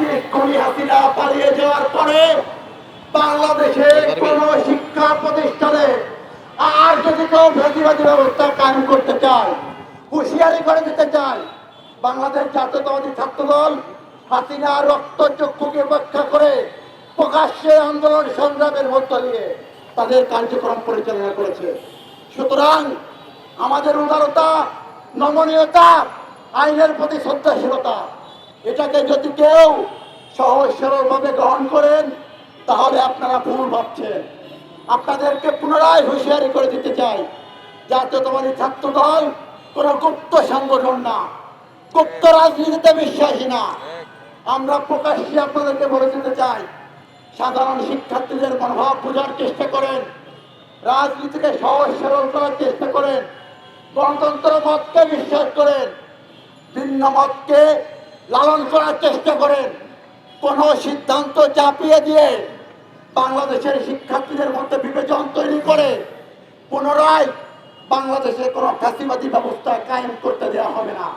রাজনীতি খুনি হাসিনা পালিয়ে যাওয়ার পরে বাংলাদেশে কোন শিক্ষা প্রতিষ্ঠানে আর যদি কেউ ফেসিবাদী ব্যবস্থা কায়েম করতে চায় হুঁশিয়ারি করে দিতে চায় বাংলাদেশ জাতীয়তাবাদী ছাত্র দল হাসিনা রক্ত চক্ষুকে ব্যাখ্যা করে প্রকাশ্যে আন্দোলন সংগ্রামের মধ্য দিয়ে তাদের কার্যক্রম পরিচালনা করেছে। সুতরাং আমাদের উদারতা নমনীয়তা আইনের প্রতি শ্রদ্ধাশীলতা এটাকে যদি কেউ সহজ সরলভাবে গ্রহণ করেন, তাহলে আপনারা ভুল ভাবছেন। আপনাদেরকে পুনরায় হুঁশিয়ারি করে দিতে চাই, জাতীয়তাবাদী ছাত্র দল কোন গুপ্ত সংগঠন না, গুপ্ত রাজনীতিতে বিশ্বাসী না। আমরা প্রকাশ্যে আপনাদেরকে বলে দিতে চাই, সাধারণ শিক্ষার্থীদের মনোভাব বোঝার চেষ্টা করেন, রাজনীতিকে সহজ সরল করার চেষ্টা করেন, গণতন্ত্র মতকে বিশ্বাস করেন, ভিন্ন মতকে লালন করার চেষ্টা করেন। কোন সিদ্ধান্ত চাপিয়ে দিয়ে বাংলাদেশের শিক্ষার্থীদের মধ্যে বিবেচন তৈরি করে পুনরায় বাংলাদেশে কোনো ফ্যাসিবাদী ব্যবস্থা কায়েম করতে দেওয়া হবে না।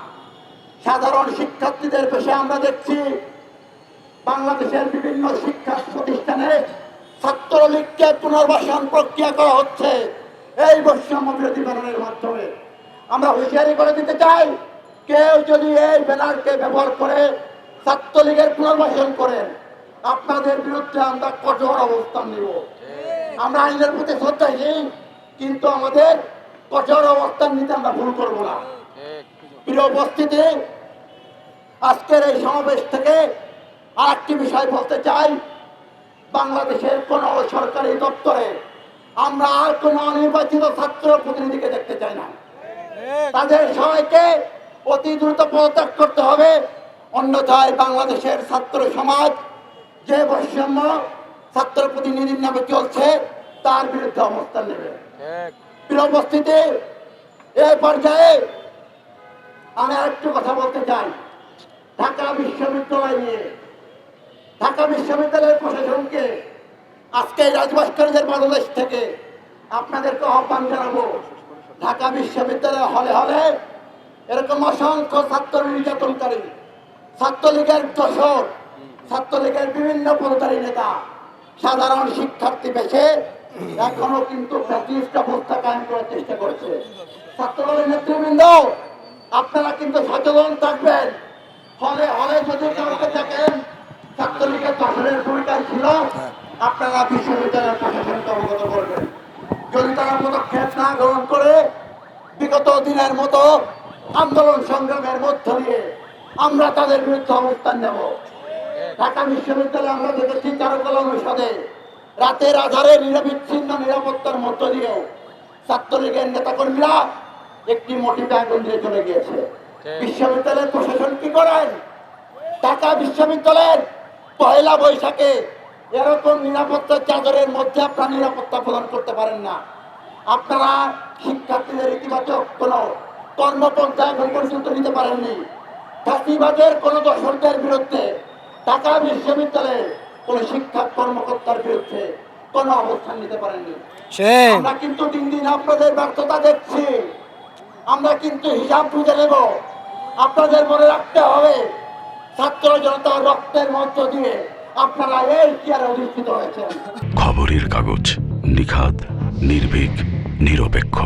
সাধারণ শিক্ষার্থীদের পেশে আমরা দেখছি বাংলাদেশের বিভিন্ন শিক্ষা প্রতিষ্ঠানে ছাত্রলীগকে পুনর্বাসন প্রক্রিয়া করা হচ্ছে। এই বৈষম্য বিরোধী মাধ্যমে। আমরা হুঁশিয়ারি করে দিতে চাই কেউ যদি এই ব্যানারকে ব্যবহার করে ছাত্রলীগের পুনর্বাসন করেন আপনাদের বিরুদ্ধে আমরা কঠোর অবস্থান নিব। আমরা আইনের প্রতি শ্রদ্ধাহীন কিন্তু আমাদের কঠোর অবস্থান নিতে আমরা ভুল করব না। প্রিয় উপস্থিতি, আজকের এই সমাবেশ থেকে আর একটি বিষয় বলতে চাই। বাংলাদেশের কোন সরকারি দপ্তরে আমরা আর কোন অনির্বাচিত ছাত্র প্রতিনিধিকে দেখতে চাই না। তাদের সবাইকে অতি দ্রুত পদত্যাগ করতে হবে। অন্যথায় বাংলাদেশের ছাত্র সমাজ যে বৈষম্য ছাত্র প্রতিনিধির নামে চলছে তার বিরুদ্ধে অবস্থান নেবে। উপস্থিতি এই পর্যায়ে আমি আরেকটু কথা বলতে চাই। ঢাকা বিশ্ববিদ্যালয় নিয়ে। ঢাকা বিশ্ববিদ্যালয়ের প্রশাসনকে আজকে রাজভাস্করদের বাংলাদেশ থেকে আপনাদেরকে আহ্বান জানাব। ঢাকা বিশ্ববিদ্যালয় হলে হলে এরকম অসংখ্য ছাত্র নির্যাতনকারী, ছাত্রলীগের দশর ছাত্রলীগের বিভিন্ন পদধারী নেতা, সাধারণ শিক্ষার্থী বেছে এখনও কিন্তু অবস্থা করার চেষ্টা করছে। ছাত্রদলের নেতৃবৃন্দ, আপনারা কিন্তু সচেতন থাকবেন। হলে হলে যদি কাউকে দেখেন ছাত্রলীগের দশরের ভূমিকায় ছিল, আপনারা বিশ্ববিদ্যালয়ের প্রশাসনকে অবগত করবেন। যদি তারা পদক্ষেপ না গ্রহণ করে, বিগত দিনের মতো আন্দোলন সংগ্রামের মধ্য দিয়ে আমরা তাদের বিরুদ্ধে অবস্থান নেব। ঢাকা বিশ্ববিদ্যালয়ে আমরা দেখেছি চারুকলা অনুষদে রাতের আধারে নিরবিচ্ছিন্ন নিরাপত্তার মধ্য দিয়েও ছাত্রলীগের নেতাকর্মীরা একটি মোটিতে আগুন দিয়ে চলে গিয়েছে। বিশ্ববিদ্যালয়ের প্রশাসন কি করেন? ঢাকা বিশ্ববিদ্যালয়ের পয়লা বৈশাখে এরকম নিরাপত্তার চাদরের মধ্যে আপনারা নিরাপত্তা প্রদান করতে পারেন না। আপনারা শিক্ষার্থীদের ইতিবাচক কোনো কর্মপন্থা এখন পর্যন্ত নিতে পারেননি। ফাঁসিবাদের কোনো দর্শকদের বিরুদ্ধে ঢাকা বিশ্ববিদ্যালয়ে কোনো শিক্ষা কর্মকর্তার বিরুদ্ধে কোনো অবস্থান নিতে পারেননি। আমরা কিন্তু দিন দিন আপনাদের ব্যর্থতা দেখছি। আমরা কিন্তু হিসাব বুঝে নেব। আপনাদের মনে রাখতে হবে ছাত্র জনতার রক্তের মধ্য দিয়ে আপনারা এই চেয়ারে অধিষ্ঠিত হয়েছেন। খবরের কাগজ নিখাদ নির্ভীক নিরপেক্ষ।